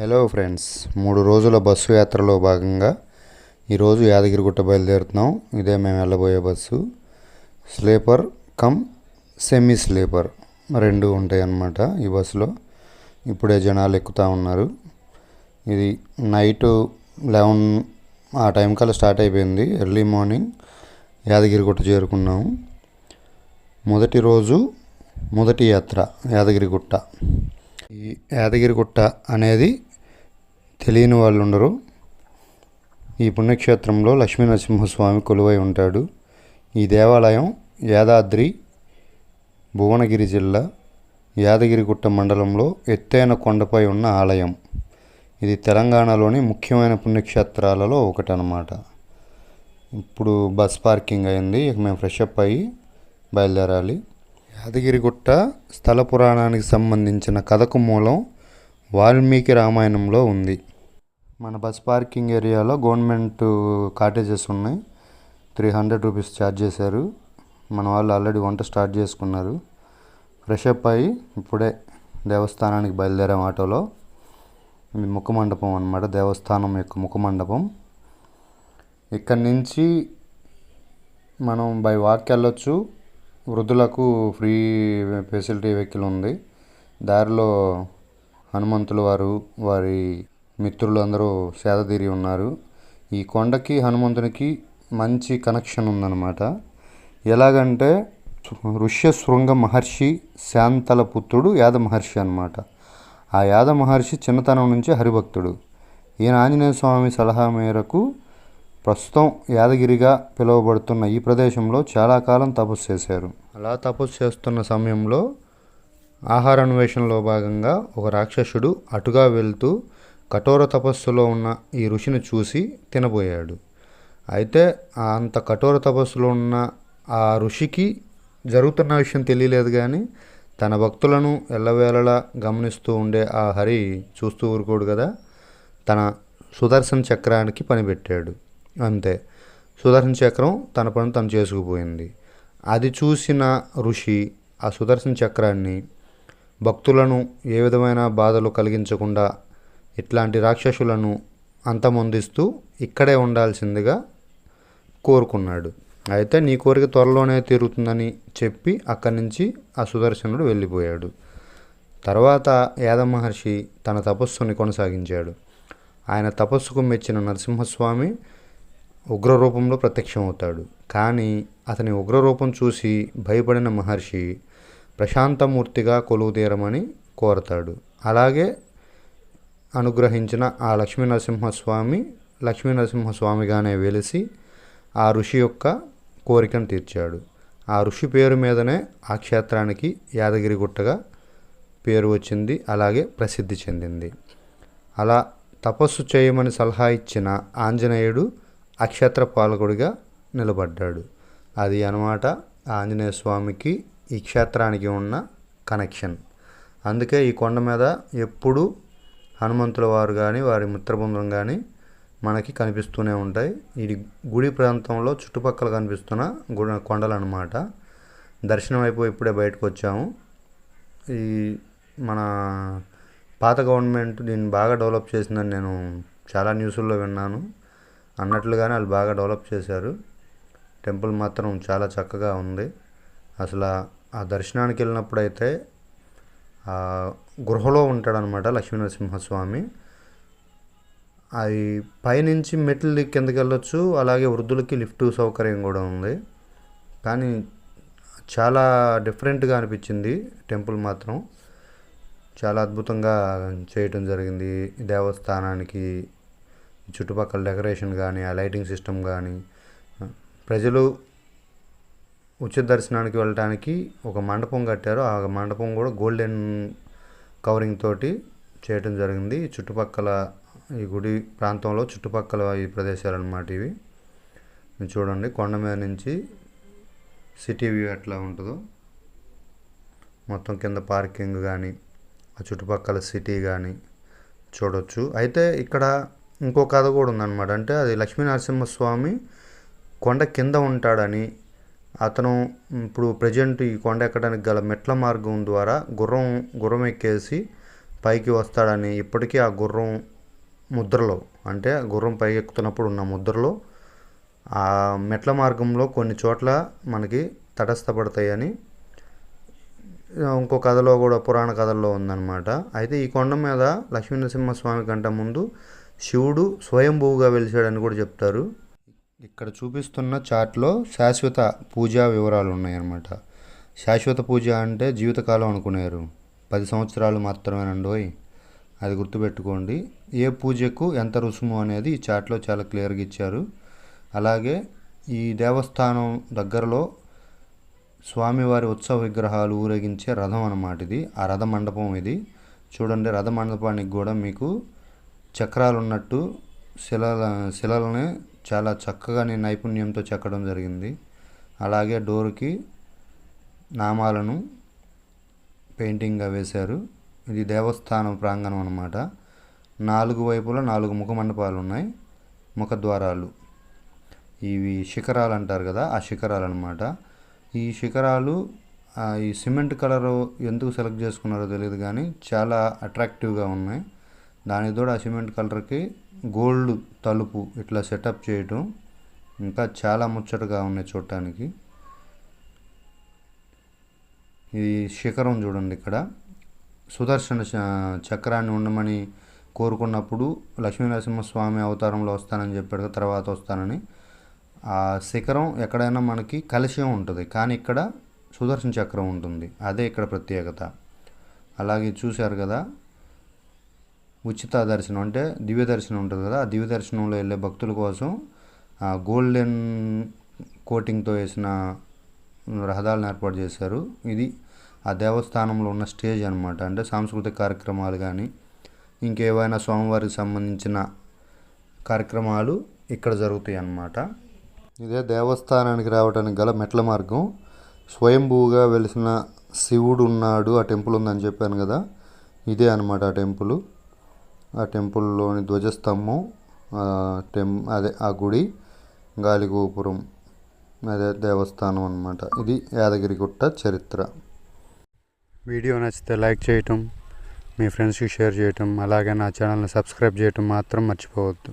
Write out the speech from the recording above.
Hello friends మూడు రోజుల bus యాత్రలో భాగంగా ఈరోజు యాదగిరిగుట్ట బయలుదేరుతున్నాం. ఇదే మేము వెళ్ళబోయే bus. Sleeper cum semi sleeper రెండు ఉంటాయి అన్నమాట ఈ బస్సులో. ఇప్పుడే జనాలు ఎక్కుతూ ఉన్నారు. ఇది నైట్ లెవెన్ ఆ టైం కల్లా స్టార్ట్ అయిపోయింది. ఎర్లీ మార్నింగ్ యాదగిరిగుట్ట చేరుకున్నాము మొదటి రోజు మొదటి యాత్ర యాదగిరిగుట్ట. ఈ యాదగిరిగుట్ట అనేది తెలియని వాళ్ళు ఉండరు ఈ పుణ్యక్షేత్రంలో లక్ష్మీనరసింహస్వామి కొలువై ఉంటాడు. ఈ దేవాలయం యాదాద్రి భువనగిరి జిల్లా యాదగిరిగుట్ట మండలంలో ఎత్తైన కొండపై ఉన్న ఆలయం. ఇది తెలంగాణలోని ముఖ్యమైన పుణ్యక్షేత్రాలలో ఒకటి అన్నమాట ఇప్పుడు బస్ పార్కింగ్ అయింది. ఇక మేము ఫ్రెష్ అప్ అయ్యి బయలుదేరాలి. యాదగిరిగుట్ట స్థల పురాణానికి సంబంధించిన కథకు మూలం వాల్మీకి రామాయణంలో ఉంది. మన బస్ పార్కింగ్ ఏరియాలో గవర్నమెంట్ కాటేజెస్ ఉన్నాయి. త్రీ హండ్రెడ్ రూపీస్ ఛార్జ్ చేశారు. మన వాళ్ళు ఆల్రెడీ వంట స్టార్ట్ చేసుకున్నారు. ఫ్రెష్ అప్ అయ్యి ఇప్పుడే దేవస్థానానికి బయలుదేరాం ఆటోలో. ఇది ముఖ మండపం అన్నమాట. దేవస్థానం యొక్క ముఖ మండపం ఇక్కడి నుంచి మనం బై వాక్ వెళ్ళొచ్చు. వృద్ధులకు ఫ్రీ ఫెసిలిటీ వెహికల్ ఉంది. దారిలో హనుమంతుల వారు వారి మిత్రులు అందరూ సేదతీరి ఉన్నారు. ఈ కొండకి హనుమంతునికి మంచి కనెక్షన్ ఉందన్నమాట. ఎలాగంటే ఋష్యశృంగ మహర్షి శాంతల పుత్రుడు యాద మహర్షి అనమాట ఆ యాద మహర్షి చిన్నతనం నుంచి హరిభక్తుడు. ఈయన ఆంజనేయ స్వామి సలహా మేరకు ప్రస్తుతం యాదగిరిగా పిలువబడుతున్న ఈ ప్రదేశంలో చాలా కాలం తపస్సు చేశారు. అలా తపస్సు చేస్తున్న సమయంలో ఆహార అన్వేషణలో భాగంగా ఒక రాక్షసుడు అటుగా వెళ్తూ కఠోర తపస్సులో ఉన్న ఈ ఋషిని చూసి తినబోయాడు. అయితే అంత కఠోర తపస్సులో ఉన్న ఆ ఋషికి జరుగుతున్న విషయం తెలియలేదు కానీ తన భక్తులను ఎల్లవేళలా గమనిస్తూ ఉండే ఆ హరి చూస్తూ ఊరుకోడు కదా. తన సుదర్శన చక్రానికి పనిపెట్టాడు. అంతే. సుదర్శన చక్రం తన పని తను చేసుకుపోయింది. అది చూసిన ఋషి ఆ సుదర్శన చక్రాన్ని భక్తులను ఏ విధమైన బాధలు కలిగించకుండా ఇట్లాంటి రాక్షసులను అంతమొందిస్తూ ఇక్కడే ఉండాల్సిందిగా కోరుకున్నాడు. అయితే నీ కోరిక త్వరలోనే తీరుతుందని చెప్పి అక్కడి నుంచి ఆ సుదర్శనుడు వెళ్ళిపోయాడు. తర్వాత యాద మహర్షి తన తపస్సుని కొనసాగించాడు. ఆయన తపస్సుకు మెచ్చిన నరసింహస్వామి ఉగ్రరూపంలో ప్రత్యక్షమవుతాడు. కానీ అతని ఉగ్రరూపం చూసి భయపడిన మహర్షి ప్రశాంతమూర్తిగా కొలువుతీరమని కోరతాడు. అలాగే అనుగ్రహించిన ఆ లక్ష్మీనరసింహస్వామి లక్ష్మీనరసింహస్వామిగానే వెలిసి ఆ ఋషి యొక్క కోరికను తీర్చాడు. ఆ ఋషి పేరు మీదనే ఆ క్షేత్రానికి యాదగిరిగుట్టగా పేరు వచ్చింది. అలాగే ప్రసిద్ధి చెందింది. అలా తపస్సు చేయమని సలహా ఇచ్చిన ఆంజనేయుడు అక్షేత్ర పాలకుడిగా నిలబడ్డాడు. అది అనమాట ఆంజనేయ స్వామికి ఈ క్షేత్రానికి ఉన్న కనెక్షన్ అందుకే ఈ కొండ మీద ఎప్పుడూ హనుమంతుల వారు కానీ వారి మిత్రబృందం కానీ మనకి కనిపిస్తూనే ఉంటాయి. ఇది గుడి ప్రాంతంలో చుట్టుపక్కల కనిపిస్తున్న గుడి కొండలు అనమాట దర్శనం అయిపోయి ఇప్పుడే బయటకు వచ్చాము. ఈ మన పాత గవర్నమెంట్ దీన్ని బాగా డెవలప్ చేసిందని నేను చాలా న్యూస్ల్లో విన్నాను. అన్నట్లుగానే వాళ్ళు బాగా డెవలప్ చేశారు. టెంపుల్ మాత్రం చాలా చక్కగా ఉంది. అసలు ఆ దర్శనానికి వెళ్ళినప్పుడైతే అయితే గృహలో ఉంటాడనమాట లక్ష్మీనరసింహస్వామి. అది పైనుంచి మెట్లు కిందకి వెళ్ళొచ్చు అలాగే వృద్ధులకి లిఫ్ట్ సౌకర్యం కూడా ఉంది. కానీ చాలా డిఫరెంట్గా అనిపించింది టెంపుల్ మాత్రం. చాలా అద్భుతంగా చేయటం జరిగింది. దేవస్థానానికి చుట్టుపక్కల డెకరేషన్ కానీ ఆ లైటింగ్ సిస్టమ్ కానీ ప్రజలు ఉచిత దర్శనానికి వెళ్ళటానికి ఒక మండపం కట్టారు. ఆ మండపం కూడా గోల్డెన్ కవరింగ్ తోటి చేయటం జరిగింది. చుట్టుపక్కల ఈ గుడి ప్రాంతంలో చుట్టుపక్కల ఈ ప్రదేశాలు అన్నమాట ఇవి చూడండి కొండ మీద నుంచి సిటీ వ్యూ ఎట్లా ఉంటుందో. మొత్తం కింద పార్కింగ్ కానీ ఆ చుట్టుపక్కల సిటీ కానీ చూడొచ్చు. అయితే ఇక్కడ ఇంకో కథ కూడా ఉందన్నమాట. అంటే అది లక్ష్మీనరసింహస్వామి కొండ కింద ఉంటాడని అతను ఇప్పుడు ప్రజెంట్ ఈ కొండ ఎక్కడానికి గల మెట్ల మార్గం ద్వారా గుర్రం గుర్రం ఎక్కేసి పైకి వస్తాడని ఇప్పటికీ ఆ గుర్రం ముద్రలో అంటే ఆ గుర్రం పై ఎక్కుతున్నప్పుడు ఉన్న ముద్రలో ఆ మెట్ల మార్గంలో కొన్ని చోట్ల మనకి తటస్థపడతాయని ఇంకో కథలో కూడా పురాణ కథల్లో ఉందన్నమాట. అయితే ఈ కొండ మీద లక్ష్మీనరసింహస్వామి కంటే ముందు శివుడు స్వయంభూగా వెలిసాడని కూడా చెప్తారు. ఇక్కడ చూపిస్తున్న చార్ట్లో శాశ్వత పూజా వివరాలు ఉన్నాయన్నమాట. శాశ్వత పూజ అంటే జీవితకాలం అనుకునేరు. పది సంవత్సరాలు మాత్రమేనండోయ్ అది గుర్తుపెట్టుకోండి. ఏ పూజకు ఎంత రుసుము అనేది ఈ చాట్లో చాలా క్లియర్గా ఇచ్చారు. అలాగే ఈ దేవస్థానం దగ్గరలో స్వామివారి ఉత్సవ విగ్రహాలు ఊరేగించే రథం అన్నమాట ఇది. ఆ రథ మండపం ఇది. చూడండి రథ మండపానికి కూడా మీకు చక్రాలు ఉన్నట్టు శిల శిలలనే చాలా చక్కగా నేను నైపుణ్యంతో చెక్కడం జరిగింది. అలాగే డోర్కి నామాలను పెయింటింగ్గా వేశారు. ఇది దేవస్థానం ప్రాంగణం అన్నమాట. నాలుగు వైపులా నాలుగు ముఖ మండపాలు ఉన్నాయి ముఖద్వారాలు. ఇవి శిఖరాలు అంటారు కదా ఆ శిఖరాలు అనమాట ఈ శిఖరాలు ఈ సిమెంట్ కలర్ ఎందుకు సెలెక్ట్ చేసుకున్నారో తెలియదు కానీ చాలా అట్రాక్టివ్గా ఉన్నాయి. దానికి తోడు ఆ సిమెంట్ కలర్కి గోల్డ్ తలుపు ఇట్లా సెటప్ చేయటం ఇంకా చాలా ముచ్చటగా ఉన్నాయి చూడటానికి. ఈ శిఖరం చూడండి ఇక్కడ. సుదర్శన చక్రాన్ని ఉండమని కోరుకున్నప్పుడు లక్ష్మీనరసింహస్వామి అవతారంలో వస్తానని చెప్పాడు తర్వాత వస్తానని. ఆ శిఖరం ఎక్కడైనా మనకి కలశం ఉంటుంది కానీ ఇక్కడ సుదర్శన చక్రం ఉంటుంది. అదే ఇక్కడ ప్రత్యేకత. అలాగే చూశారు కదా ఉచిత దర్శనం అంటే దివ్య దర్శనం ఉంటుంది కదా ఆ దివ్య దర్శనంలో వెళ్ళే భక్తుల కోసం గోల్డెన్ కోటింగ్తో వేసిన రహదారులను ఏర్పాటు చేశారు. ఇది ఆ దేవస్థానంలో ఉన్న స్టేజ్ అనమాట అంటే సాంస్కృతిక కార్యక్రమాలు కానీ ఇంకేవైనా స్వామివారికి సంబంధించిన కార్యక్రమాలు ఇక్కడ జరుగుతాయి అన్నమాట. ఇదే దేవస్థానానికి రావడానికి గల మెట్ల మార్గం. స్వయంభూగా వెలిసిన శివుడు ఉన్నాడు ఆ టెంపుల్ ఉందని చెప్పాను కదా ఇదే అనమాట ఆ టెంపుల్. ఆ టెంపుల్లోని ధ్వజస్తంభం టెం అదే ఆ గుడి గాలిగోపురం అదే దేవస్థానం అనమాట ఇది యాదగిరిగుట్ట చరిత్ర. వీడియో నచ్చితే లైక్ చేయటం మీ ఫ్రెండ్స్కి షేర్ చేయటం అలాగే నా ఛానల్ని సబ్స్క్రైబ్ చేయటం మాత్రం మర్చిపోవద్దు.